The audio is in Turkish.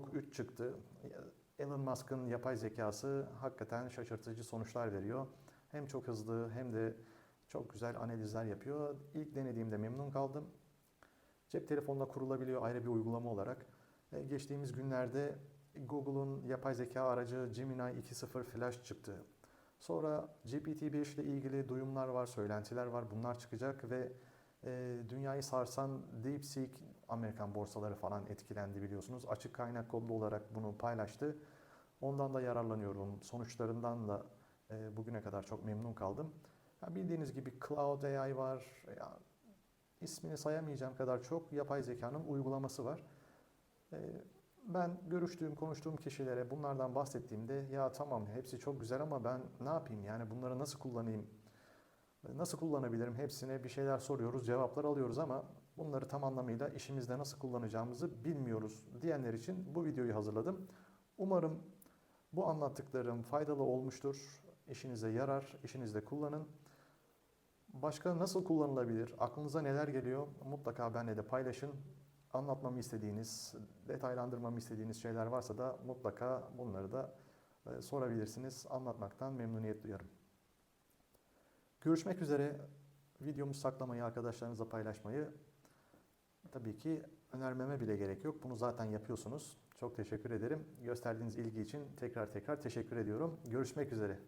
Grok 3 çıktı. Elon Musk'ın yapay zekası hakikaten şaşırtıcı sonuçlar veriyor. Hem çok hızlı hem de çok güzel analizler yapıyor. İlk denediğimde memnun kaldım. Cep telefonuna kurulabiliyor ayrı bir uygulama olarak. E, Geçtiğimiz günlerde Google'un yapay zeka aracı Gemini 2.0 Flash çıktı. Sonra GPT-5 ile ilgili duyumlar var, söylentiler var. Bunlar çıkacak ve e, dünyayı sarsan DeepSeek Amerikan borsaları falan etkilendi biliyorsunuz. Açık kaynak kodlu olarak bunu paylaştı. Ondan da yararlanıyorum. Sonuçlarından da e, bugüne kadar çok memnun kaldım. Ya bildiğiniz gibi Cloud AI var. Ya, ismini sayamayacağım kadar çok yapay zekanın uygulaması var. E, ben görüştüğüm, konuştuğum kişilere bunlardan bahsettiğimde ya tamam hepsi çok güzel ama ben ne yapayım yani bunları nasıl kullanayım, nasıl kullanabilirim hepsine bir şeyler soruyoruz, cevaplar alıyoruz ama bunları tam anlamıyla işimizde nasıl kullanacağımızı bilmiyoruz diyenler için bu videoyu hazırladım. Umarım bu anlattıklarım faydalı olmuştur, işinize yarar, işinizde kullanın. Başka nasıl kullanılabilir? Aklınıza neler geliyor? Mutlaka benimle de paylaşın. Anlatmamı istediğiniz, detaylandırmamı istediğiniz şeyler varsa da mutlaka bunları da e, sorabilirsiniz. Anlatmaktan memnuniyet duyarım. Görüşmek üzere. Videomu saklamayı, arkadaşlarınızla paylaşmayı tabii ki önermeme bile gerek yok. Bunu zaten yapıyorsunuz. Çok teşekkür ederim. Gösterdiğiniz ilgi için tekrar tekrar teşekkür ediyorum. Görüşmek üzere.